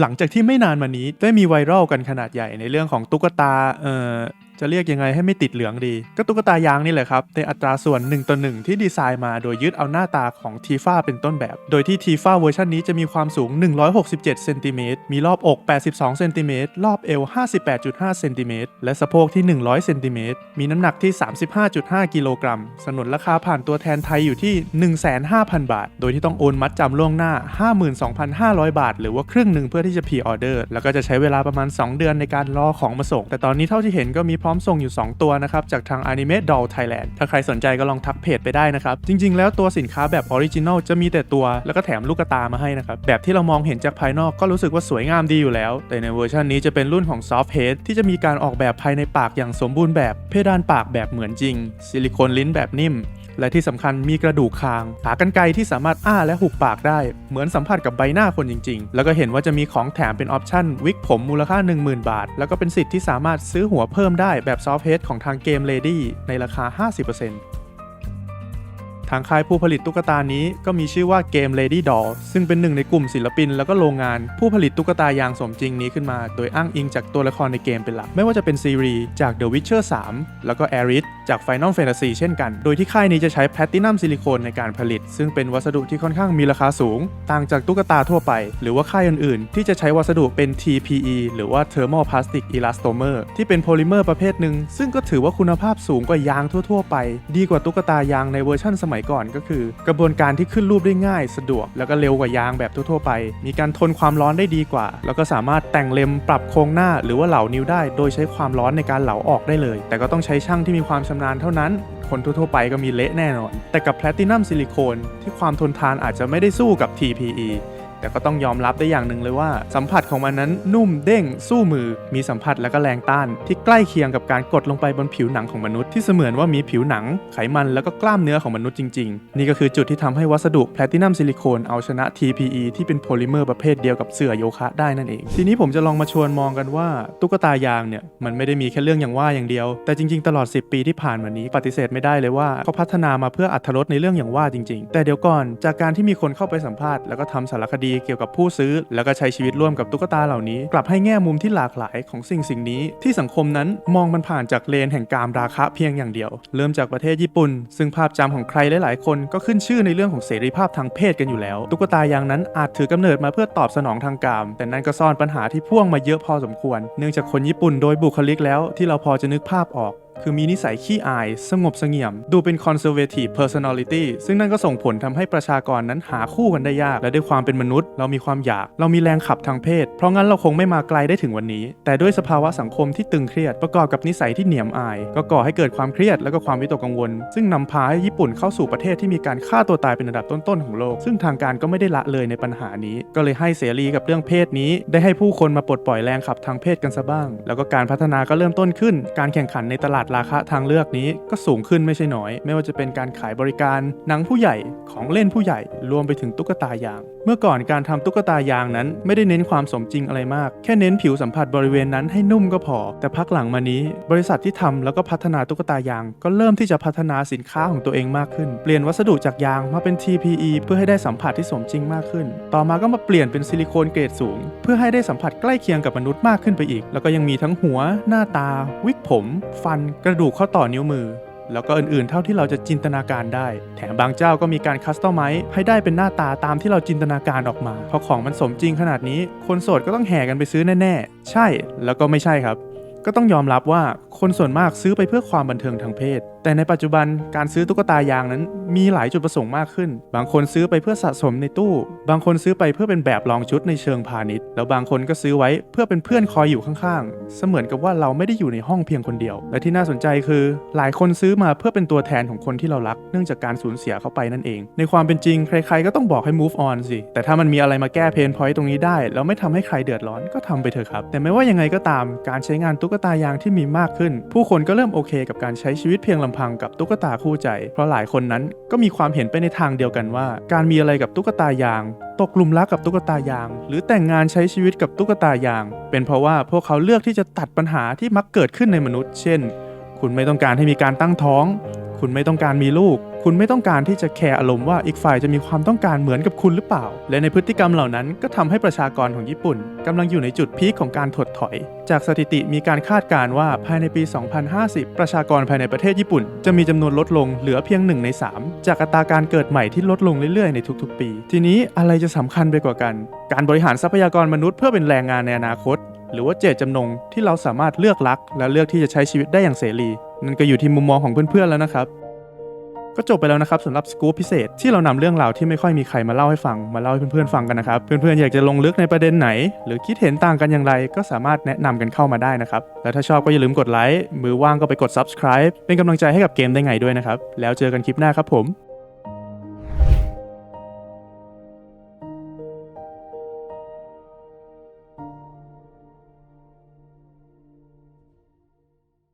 หลังจากที่ไม่นานมานี้ได้มีไวรัลกันขนาดใหญ่ในเรื่องของตุ๊กตาเอ่อ จะเรียกยังไงให้ไม่ติดเหลืองดี ก็ตุ๊กตายางนี่แหละครับ ในอัตราส่วน1ต่อ1ที่ดีไซน์มาโดยยึดเอาหน้าตาของทีฟ้าเป็นต้นแบบ โดยที่ทีฟ้าเวอร์ชันนี้จะมีความสูง 167เซนติเมตรมีรอบอก 82เซนติเมตรรอบเอว 58.5เซนติเมตรและสะโพกที่ 100เซนติเมตรมีน้ำหนักที่ 35.5 กิโลกรัมสนุนราคาผ่านตัวแทนไทยอยู่ที่ 15,000บาท โดยที่ต้องโอนมัดจำล่วงหน้า 52,500 บาท หรือว่าครึ่งหนึ่งเพื่อที่จะพรีออเดอร์แล้วก็จะใช้เวลาประมาณ 2 เดือนในการรอของมาส่ง แต่ตอนนี้เท่าที่เห็นก็มีพร้อมส่งอยู่ 2 ตัวนะครับ จากทาง Anime Doll Thailand ถ้าใครสนใจก็ลองทักเพจไปได้นะครับ จริง ๆ แล้วตัวสินค้าแบบออริจินอลจะมีแต่ตัว แล้วก็แถมลูกตามาให้นะครับ แบบที่เรามองเห็นจากภายนอกก็รู้สึกว่าสวยงามดีอยู่แล้ว แต่ในเวอร์ชันนี้จะเป็นรุ่นของ Soft Head ที่จะมีการออกแบบภายในปากอย่างสมบูรณ์แบบ เพดานปากแบบเหมือนจริง ซิลิโคนลิ้นแบบนิ่ม และที่สำคัญมีกระดูกคาง ขากรรไกรที่สามารถอ้าและหุบปากได้ เหมือนสัมผัสกับใบหน้าคนจริง ๆ แล้วก็เห็นว่าจะมีของแถมเป็นออปชั่นวิกผมมูลค่า 10,000 บาท แล้วก็เป็นสิทธิ์ที่สามารถซื้อหัวเพิ่มได้แบบซอฟต์เฮดของทางเกมเลดี้ในราคา 50% ทางค่ายผู้ผลิตตุ๊กตานี้ก็มีชื่อว่าเกม Lady Doll ซึ่งเป็นหนึ่งในกลุ่มศิลปิน แล้วก็โรงงาน ผู้ผลิตตุ๊กตายางสมจริงนี้ขึ้นมา โดยอ้างอิงจากตัวละครในเกมเป็นหลัก ไม่ว่าจะเป็นซีรีส์จาก The Witcher 3 แล้วก็ Aerith จาก Final Fantasy เช่นกัน โดยที่ค่ายนี้จะใช้แพลตินัมซิลิโคนในการผลิต ซึ่งเป็นวัสดุที่ค่อนข้างมีราคาสูง ต่างจากตุ๊กตาทั่วไป หรือว่าค่ายอื่นๆ ที่จะใช้วัสดุเป็น TPE หรือว่า Thermal Plastic Elastomer ที่เป็นโพลิเมอร์ประเภทหนึ่งซึ่งก็ถือว่าคุณภาพสูงกว่ายางทั่ว ๆ ไป ดีกว่าตุ๊กตายางในเวอร์ชั่นสมัยก่อนก็คือ กระบวนการที่ขึ้นรูปได้ง่าย สะดวก แล้วก็เร็วกว่ายางแบบทั่วๆไป มีการทนความร้อนได้ดีกว่า แล้วก็สามารถแต่งเลมปรับโครงหน้าหรือว่าเหลานิ้วได้ โดยใช้ความร้อนในการเหลาออกได้เลย แต่ก็ต้องใช้ช่างที่มีความชำนาญเท่านั้นคนทั่วๆไปก็มีเละแน่นอน แต่กับแพลตินัมซิลิโคนที่ความทนทานอาจจะไม่ได้สู้กับ TPE แต่ก็ต้องยอมรับได้อย่างหนึ่งเลยว่า สัมผัสของมันนั้นนุ่มเด้ง สู้มือ มีสัมผัสและก็แรงต้าน ที่ใกล้เคียงกับการกดลงไปบนผิวหนังของมนุษย์ที่เสมือนว่ามีผิวหนัง ไขมันแล้วก็กล้ามเนื้อของมนุษย์จริง ๆ นี่ก็คือจุดที่ทำให้วัสดุแพลตินัมซิลิโคนเอาชนะ TPE ที่เป็นโพลิเมอร์ประเภทเดียวกับเสื่อโยคะได้นั่นเอง ทีนี้ผมจะลองมาชวนมองกันว่า ตุ๊กตายางเนี่ยมันไม่ได้มีแค่เรื่องอย่างว่าอย่างเดียว แต่จริง ๆ ตลอด 10 ปีที่ผ่านมานี้ปฏิเสธไม่ได้เลยว่าเขาพัฒนามาเพื่ออัธรสในเรื่องอย่างว่าจริง ๆ แต่เดี๋ยวก่อนจากการที่มีคนเข้าไปสัมภาษณ์แล้วก็ทำสารคดีเกี่ยวกับผู้ซื้อ แล้วก็ใช้ชีวิตร่วมกับตุ๊กตาเหล่านี้ กลับให้แง่มุมที่หลากหลายของสิ่งสิ่งนี้ ที่สังคมนั้นมองมันผ่านจากเลนแห่งการราคะเพียงอย่างเดียว เริ่มจากประเทศญี่ปุ่น ซึ่งภาพจำของใครหลายๆ คนก็ขึ้นชื่อในเรื่องของเสรีภาพทางเพศกันอยู่แล้ว ตุ๊กตายางนั้นอาจถือกำเนิดมาเพื่อตอบสนองทางกามแต่นั่นก็ซ่อนปัญหาที่พ่วงมาเยอะพอสมควร เนื่องจากคนญี่ปุ่นโดยบุคลิกแล้วที่เราพอจะนึกภาพออก คือมีนิสัยขี้อาย สงบเสงี่ยม ดูเป็น conservative personality ซึ่งนั่นก็ส่งผลทำให้ประชากรนั้นหาคู่กันได้ยาก และด้วยความเป็นมนุษย์ เรามีความอยาก เรามีแรงขับทางเพศ เพราะงั้นเราคงไม่มาไกลได้ถึงวันนี้ แต่ด้วยสภาวะสังคมที่ตึงเครียดประกอบกับนิสัยที่เหนียมอาย ก็ก่อให้เกิดความเครียดและก็ความวิตกกังวล ซึ่งนำพาให้ญี่ปุ่นเข้าสู่ประเทศที่มีการฆ่าตัวตายเป็นอันดับต้นๆของโลก ซึ่งทางการก็ไม่ได้ละเลยในปัญหานี้ ก็เลยให้เสรีกับเรื่องเพศนี้ ได้ให้ผู้คนมาปลดปล่อยแรงขับทางเพศกันซะบ้าง แล้วก็การพัฒนาก็เริ่มต้นขึ้น การแข่งขันในตลาดราคาทางเลือกนี้ก็สูงขึ้นไม่ใช่น้อย ไม่ว่าจะเป็นการขายบริการหนังผู้ใหญ่ของเล่นผู้ใหญ่รวมไปถึงตุ๊กตายาง เมื่อก่อนการทำตุ๊กตายางนั้น ไม่ได้เน้นความสมจริงอะไรมาก แค่เน้นผิวสัมผัสบริเวณนั้นให้นุ่มก็พอ แต่พักหลังมานี้ บริษัทที่ทำแล้วก็พัฒนาตุ๊กตายาง ก็เริ่มที่จะพัฒนาสินค้าของตัวเองมากขึ้น เปลี่ยนวัสดุจากยางมาเป็น TPE เพื่อให้ได้สัมผัสที่สมจริงมากขึ้น ต่อมาก็มาเปลี่ยนเป็นซิลิโคนเกรดสูง เพื่อให้ได้สัมผัสใกล้เคียงกับมนุษย์มากขึ้นไปอีก แล้วก็ยังมีทั้งหัว หน้าตา วิกผม ฟันกระดูกข้อต่อนิ้วมือ แล้วก็อื่นๆ เท่าที่เราจะจินตนาการได้ แถมบางเจ้าก็มีการคัสตอมไมซ์ให้ได้เป็นหน้าตาตามที่เราจินตนาการออกมาเพราะของมันสมจริงขนาดนี้ คนโสดก็ต้องแห่กันไปซื้อแน่ๆ ใช่แล้วก็ไม่ใช่ครับ ก็ต้องยอมรับว่าคนส่วนมากซื้อไปเพื่อความบันเทิงทางเพศ แต่ในปัจจุบันการซื้อตุ๊กตายางนั้นมีหลายจุดประสงค์มากขึ้น บางคนซื้อไปเพื่อสะสมในตู้ บางคนซื้อไปเพื่อเป็นแบบลองชุดในเชิงพาณิชย์ แล้วบางคนก็ซื้อไว้เพื่อเป็นเพื่อนคอยอยู่ข้างๆ เสมือนกับว่าเราไม่ได้อยู่ในห้องเพียงคนเดียว และที่น่าสนใจคือ หลายคนซื้อมาเพื่อเป็นตัวแทนของคนที่เรารัก เนื่องจากการสูญเสียเข้าไปนั่นเอง ในความเป็นจริงใคร ๆ ก็ต้องบอกให้ move on สิ แต่ถ้ามันมีอะไรมาแก้เพนพอยต์ตรงนี้ได้แล้วไม่ทำให้ใครเดือดร้อนก็ทำไปเถอะครับ แต่ไม่ว่ายังไงก็ตาม การใช้งานตุ๊กตายางที่มีมากขึ้น ผู้คนก็เริ่มโอเค กับการใช้ชีวิตเพียงลำพังกับตุ๊กตาคู่ใจ เพราะหลายคนนั้นก็มีความเห็นไปในทางเดียวกันว่า การมีอะไรกับตุ๊กตายาง ตกหลุมรักกับตุ๊กตายาง หรือแต่งงานใช้ชีวิตกับตุ๊กตายาง เป็นเพราะว่าพวกเขาเลือกที่จะตัดปัญหาที่มักเกิดขึ้นในมนุษย์ เช่น คุณไม่ต้องการให้มีการตั้งท้อง คุณไม่ต้องการมีลูก คุณไม่ต้องการที่จะแคร์อารมณ์ว่าอีกฝ่ายจะมีความต้องการเหมือนกับคุณหรือเปล่า และในพฤติกรรมเหล่านั้นก็ทำให้ประชากรของญี่ปุ่นกำลังอยู่ในจุดพีคของการถดถอย จากสถิติมีการคาดการณ์ว่าภายในปี 2050 ประชากรภายในประเทศญี่ปุ่น จะมีจำนวนลดลงเหลือเพียง 1 ใน 3 จากอัตราการเกิดใหม่ที่ลดลงเรื่อยๆในทุกๆ ปี ทีนี้อะไรจะสำคัญไปกว่ากัน การบริหารทรัพยากรมนุษย์เพื่อเป็นแรงงานในอนาคต หรือว่าเจตจำนงที่เราสามารถเลือกรัก และเลือกที่จะใช้ชีวิตได้อย่างเสรีนั่นก็อยู่ที่มุมมองของเพื่อนๆแล้วนะครับ ก็จบไปแล้วนะครับสำหรับสกู๊ปพิเศษที่เรานำเรื่องราวที่ไม่ค่อยมีใครมาเล่าให้ฟังมาเล่าให้เพื่อนๆฟังกันนะครับ เพื่อนๆอยากจะลงลึกในประเด็นไหน หรือคิดเห็นต่างกันอย่างไร ก็สามารถแนะนำกันเข้ามาได้นะครับ แล้วถ้าชอบก็อย่าลืมกดไลค์มือว่างก็ไปกด subscribe เป็นกำลังใจให้กับเกมได้ไงด้วยนะครับแล้วเจอกันคลิปหน้าครับผม